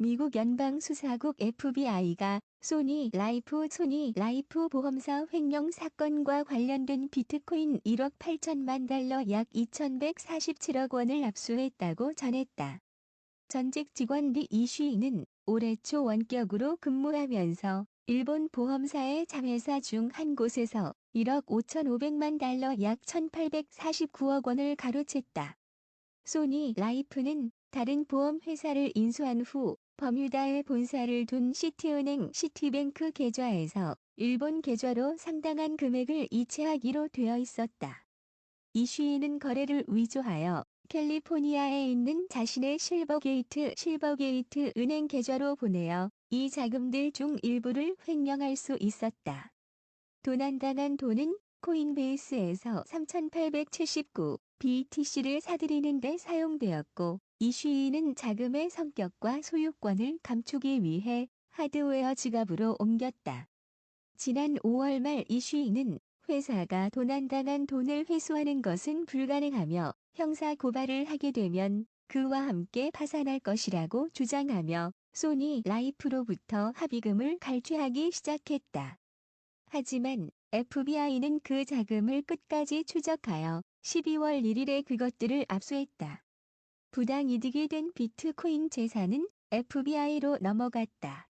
미국 연방수사국 FBI가 소니 라이프 소니 라이프 보험사 횡령 사건과 관련된 비트코인 1억 8천만 달러 약 2,147억 원을 압수했다고 전했다. 전직 직원 리 이슈이는 올해 초 원격으로 근무하면서 일본 보험사의 자회사 중 한 곳에서 1억 5,500만 달러 약 1,849억 원을 가로챘다. 소니 라이프는 다른 보험회사를 인수한 후 버뮤다에 본사를 둔 시티은행 시티뱅크 계좌에서 일본 계좌로 상당한 금액을 이체하기로 되어 있었다. 이슈인은 거래를 위조하여 캘리포니아에 있는 자신의 실버게이트 실버게이트 은행 계좌로 보내어 이 자금들 중 일부를 횡령할 수 있었다. 도난당한 돈은 코인베이스에서 3,879 BTC를 사들이는 데 사용되었고 이슈인은 자금의 성격과 소유권을 감추기 위해 하드웨어 지갑으로 옮겼다. 지난 5월 말 이슈인은 회사가 도난당한 돈을 회수하는 것은 불가능하며 형사 고발을 하게 되면 그와 함께 파산할 것이라고 주장하며 소니 라이프로부터 합의금을 갈취하기 시작했다. 하지만 FBI는 그 자금을 끝까지 추적하여 12월 1일에 그것들을 압수했다. 부당 이득이 된 비트코인 재산은 FBI로 넘어갔다.